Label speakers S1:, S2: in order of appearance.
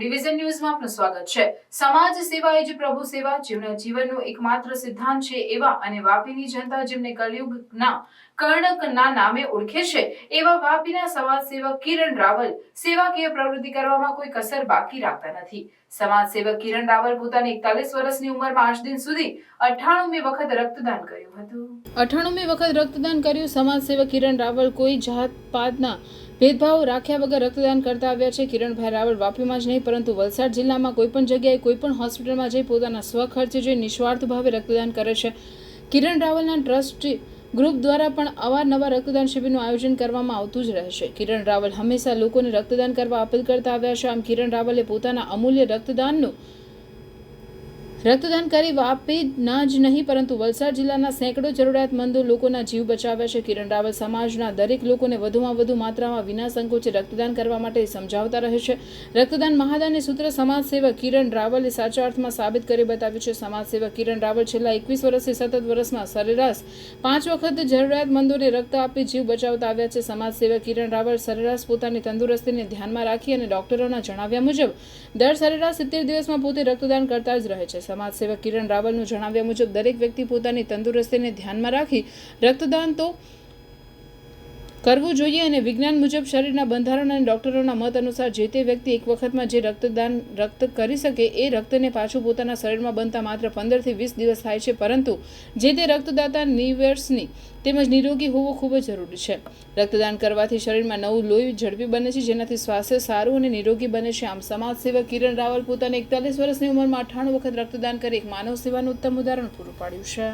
S1: Division ન્યૂઝમાં આપનું સ્વાગત છે. સમાજ સેવા એ જ પ્રભુ સેવા, જેમના જીવનનો એકમાત્ર સિદ્ધાંત છે એવા અને વાપીની જનતા જેમને કલયુગના કર્ણકના નામે ઓળખે છે, એવા વાપીના સમાજ સેવક કિરણ રાવલ સેવાકીય પ્રવૃત્તિ કરવામાં કોઈ કસર બાકી રાખતા નથી. સમાજ સેવક કિરણ રાવલ પોતાની એકતાલીસ વર્ષની ઉંમરમાં આજ દિન સુધી અઠાણુમી વખત રક્તદાન કર્યું હતું. અઠાણુમી વખત રક્તદાન કર્યું. સમાજ સેવક કિરણ રાવલ કોઈ જાત પાતના ભેદભાવ રાખ્યા વગર રક્તદાન કરતા આવ્યા છે. કિરણભાઈ રાવલ વાપીમાં જ નહીં, પરંતુ વલસાડ જિલ્લામાં કોઈપણ જગ્યાએ કોઈપણ હોસ્પિટલમાં જઈ પોતાના સ્વખર્ચે જઈ નિસ્વાર્થ ભાવે રક્તદાન કરે છે. કિરણ રાવલના ટ્રસ્ટ ગ્રુપ દ્વારા પણ અવારનવાર રક્તદાન શિબિરનું આયોજન કરવામાં આવતું જ રહેશે કિરણ રાવલ હંમેશા લોકોને રક્તદાન કરવા અપીલ કરતા આવ્યા છે. આમ કિરણ રાવલે પોતાના અમૂલ્ય રક્તદાનનું રક્તદાન કરી વાપી ના જ નહીં, પરંતુ વલસાડ જિલ્લાના સેંકડો જરૂરિયાતમંદો લોકોના જીવ બચાવ્યા છે. કિરણ રાવલ સમાજના દરેક લોકોને વધુમાં વધુ માત્રામાં વિના સંકોચે રક્તદાન કરવા માટે સમજાવતા રહે છે. રક્તદાન મહાદાનની સૂત્ર સમાજ સેવક કિરણ રાવલે સાચા અર્થમાં સાબિત કરી બતાવ્યું છે. સમાજ સેવક કિરણ રાવલ છેલ્લા એકવીસ વર્ષથી સતત વર્ષમાં સરેરાશ પાંચ વખત જરૂરિયાતમંદોને રક્ત આપી જીવ બચાવતા આવ્યા છે. સમાજ સેવક કિરણ રાવલ સરેરાશ પોતાની તંદુરસ્તીને ધ્યાનમાં રાખી અને ડોક્ટરોના જણાવ્યા મુજબ, દર સરેરાશ સિત્તેર દિવસમાં પોતે રક્તદાન કરતા જ રહે છે. સમાજ સેવક કિરણ રાવલનું જણાવ્યા મુજબ દરેક વ્યક્તિ પોતાની તંદુરસ્તીને ધ્યાનમાં રાખી રક્તદાન તો કરવું જોઈએ અને વિજ્ઞાન મુજબ શરીરના બંધારણ અને ડૉક્ટરોના મત અનુસાર જે તે વ્યક્તિ એક વખતમાં જે રક્તદાન રક્ત કરી શકે એ રક્તને પાછું પોતાના શરીરમાં બનતા માત્ર પંદરથી વીસ દિવસ થાય છે, પરંતુ જે તે રક્તદાતા નિવેર્સની તેમજ નિરોગી હોવો ખૂબ જ જરૂરી છે. રક્તદાન કરવાથી શરીરમાં નવું લોહી ઝડપી બને છે, જેનાથી સ્વાસ્થ્ય સારું અને નિરોગી બને છે. આમ સમાજ સેવક કિરણ રાવલ પોતાની એકતાલીસ વર્ષની ઉંમરમાં અઠ્ઠાણું વખત રક્તદાન કરી એક માનવ સેવાનું ઉત્તમ ઉદાહરણ પૂરું પાડ્યું છે.